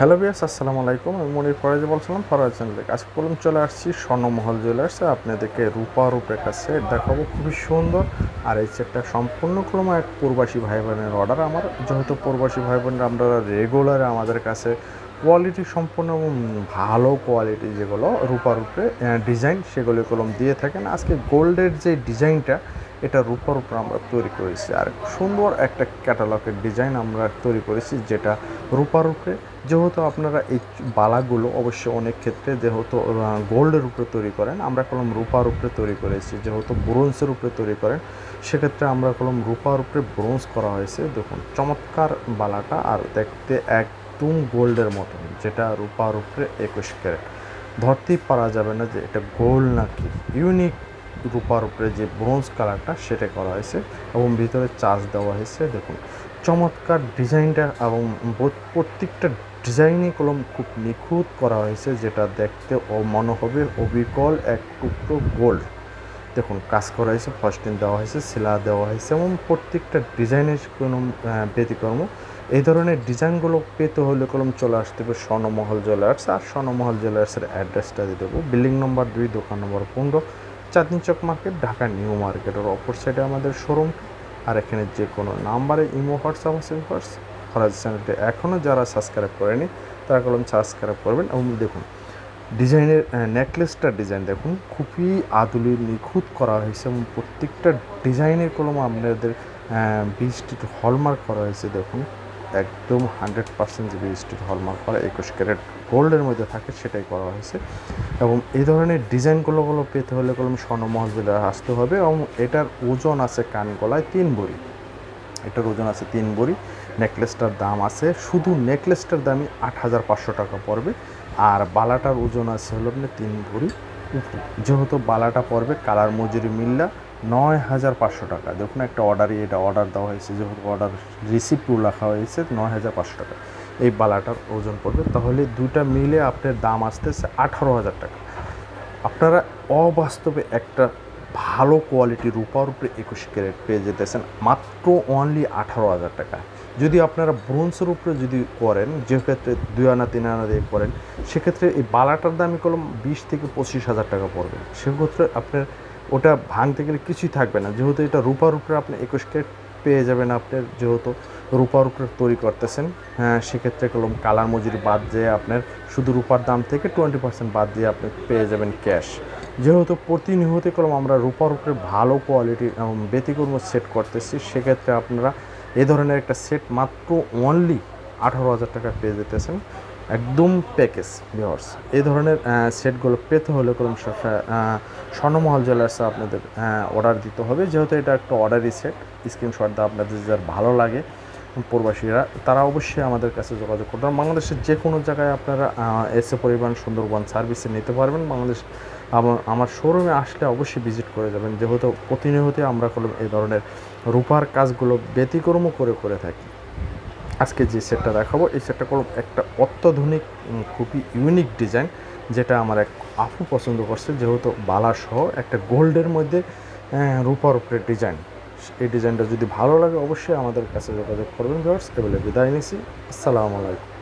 Hello বিয়াস আসসালামু আলাইকুম। আমি মনির ফরাজ বলছিলাম, ফরাজ চ্যানেলে। আজ বলুন, চলে আসছি স্বর্ণমহল জুয়েলার্সে আপনাদেরকে রূপা রূপে একটা সেট দেখাবো। খুবই সুন্দর। আর এই সেটটা সম্পূর্ণ ক্রমে এক প্রবাসী ভাই বোনের অর্ডার আমার যেহেতু প্রবাসী ভাই বোনরা আমরা রেগুলার আমাদের কাছে কোয়ালিটি সম্পূর্ণ এবং ভালো কোয়ালিটি যেগুলো রূপার উপরে ডিজাইন সেগুলো কলম দিয়ে থাকেন। আজকে গোল্ডের যে ডিজাইনটা, এটা রূপার উপর আমরা তৈরি করেছি। আর সুন্দর একটা ক্যাটালগের ডিজাইন আমরা তৈরি করেছি, যেটা রূপার উপরে যেহেতু আপনারা এই বালাগুলো অবশ্যই অনেক ক্ষেত্রে যেহেতু গোল্ডের উপরে তৈরি করেন, আমরা কলম রূপার উপরে তৈরি করেছি, যেহেতু ব্রোঞ্জের উপরে তৈরি করেন, সেক্ষেত্রে আমরা কলম রূপার উপরে ব্রোঞ্জ করা হয়েছে। দেখুন, চমৎকার বালাটা, আর দেখতে একদম গোল্ডের মতন, যেটা রূপার উপরে একুশ ক্যারেট। ধরতেই পারা যাবে না যে এটা গোল্ড নাকি। ইউনিক রূপার উপরে যে ব্রোঞ্জ কালারটা সেটা করা হয়েছে এবং ভিতরে চার্জ দেওয়া হয়েছে, দেখুন। চমৎকার ডিজাইনটা এবং প্রত্যেকটা ডিজাইনই কলম খুব নিখুঁত করা হয়েছে, যেটা দেখতে ও মনে হবে অবিকল, এক টুকরো গোল্ড। দেখুন, কাজ করা হয়েছে ফার্স্টিন দেওয়া হয়েছে শিলা দেওয়া হয়েছে এবং প্রত্যেকটা ডিজাইনের কোনো ব্যতিক্রম। এই ধরনের ডিজাইনগুলো পেতে হলে কলম চলে আসতে হবে স্বর্ণমহল জুয়েলার্স, আর স্বর্ণমহল জুয়েলার্সের অ্যাড্রেসটা দিয়ে দেবো। বিল্ডিং নম্বর দুই, দোকান নম্বর পনেরো। চাঁদনি চক মার্কেট ঢাকা নিউ মার্কেটের অপর সাইডে আমাদের শোরুম আর এখানে যে কোনো নাম্বারে ইমো, হোয়াটসঅ্যাপ আছে হোয়াটস ফরাজ চ্যানেলটি এখনও যারা সাবস্ক্রাইব করেনি, তারা কলম সাবস্ক্রাইব করবেন এবং দেখুন, ডিজাইনের নেকলেসটার ডিজাইন দেখুন, খুবই আদুলি, নিখুঁত করা হয়েছে এবং প্রত্যেকটা ডিজাইনের কলম আপনাদের বিস্টিট হলমার্ক করা হয়েছে দেখুন। একদম হান্ড্রেড পার্সেন্ট যে বিস্টিট হলমার্ক করা একুশ ক্যারেট গোল্ডের মধ্যে থাকে, সেটাই করা হয়েছে। এবং এই ধরনের ডিজাইনগুলোগুলো পেতে হলে কলম স্বর্ণমহল জেলায় আসতে হবে এবং এটার ওজন আছে কানগলায় তিন বড়ি। এটার ওজন আছে তিন বড়ি। নেকলেসটার দাম আছে, শুধু নেকলেসটার দামই আট হাজার পাঁচশো টাকা পড়বে। আর বালাটার ওজন আছে হলো আপনার তিন ভরি যেহেতু বালাটা পড়বে, কালার মজুরি মিল্লা নয় হাজার পাঁচশো টাকা। দেখুন একটা অর্ডারই এটা অর্ডার দেওয়া হয়েছে, যেহেতু অর্ডার রিসিপ্টও লেখা হয়েছে, নয় হাজার পাঁচশো টাকা। এই বালাটার ওজন পড়বে, তাহলে দুইটা মিলে আপনার দাম আসতেছে আঠারো হাজার টাকা। আপনারা অবাস্তবে একটা ভালো কোয়ালিটির রূপার উপরে একুশ ক্যারেট পেয়ে যেতেছেন, মাত্র অনলি আঠারো হাজার টাকা। যদি আপনারা ব্রোঞ্জের উপরে যদি করেন যে ক্ষেত্রে দুই আনা, তিন আনা দিয়ে করেন, সেক্ষেত্রে এই বালাটার দামই কলম বিশ থেকে পঁচিশ হাজার টাকা পড়বে। সেক্ষেত্রে আপনার ওটা ভাঙতে গেলে কিছুই থাকবে না। যেহেতু এটা রূপার উপরে আপনি একুশ ক্যারেট পেয়ে যাবেন আপনার যেহেতু রূপার উপরে তৈরি করতেছেন হ্যাঁ সেক্ষেত্রে কলম কালার মজুরি বাদ দিয়ে আপনার শুধু রূপার দাম থেকে টোয়েন্টি পার্সেন্ট বাদ দিয়ে আপনি পেয়ে যাবেন ক্যাশ। যেহেতু প্রতিনিয়ত কলম আমরা রূপার উপরে ভালো কোয়ালিটি এবং ব্যতিক্রম সেট করতেছি, সেক্ষেত্রে আপনারা এ ধরনের একটা সেট মাত্র অনলি আঠারো হাজার টাকা পেয়ে যেতেছেন। একদম প্যাকেজ ভিওর্স এই ধরনের সেটগুলো পেতে হলে আহ, স্বর্ণমহল জুয়েলার্সে আপনাদের অর্ডার দিতে হবে। যেহেতু এটা একটা অর্ডারই সেট স্ক্রিনশট দেওয়া আপনাদের যার ভালো লাগে প্রবাসীরা তারা অবশ্যই আমাদের কাছে যোগাযোগ করবেন বাংলাদেশের যে কোনো জায়গায় আপনারা এসে পরিবহন সুন্দরবন সার্ভিসে নিতে পারবেন। বাংলাদেশ আমার- শোরুমে আসলে অবশ্যই ভিজিট করে যাবেন। যেহেতু প্রতিনিয়তই আমরা কলম এই ধরনের রূপার কাজগুলো ব্যতিক্রম করে করে থাকি। আজকে যে সেটটা দেখাবো, এই সেটটা কোনো একটা অত্যাধুনিক খুবই ইউনিক ডিজাইন যেটা আমার এক আপু পছন্দ করছে, যেহেতু বালা সহ একটা গোল্ডের মধ্যে রূপার উপরে ডিজাইন এই ডিজাইনটা যদি ভালো লাগে, অবশ্যই আমাদের কাছে যোগাযোগ করবেন, ভিউয়ার্স। এবারে বিদায় নিছি। আসসালামু আলাইকুম।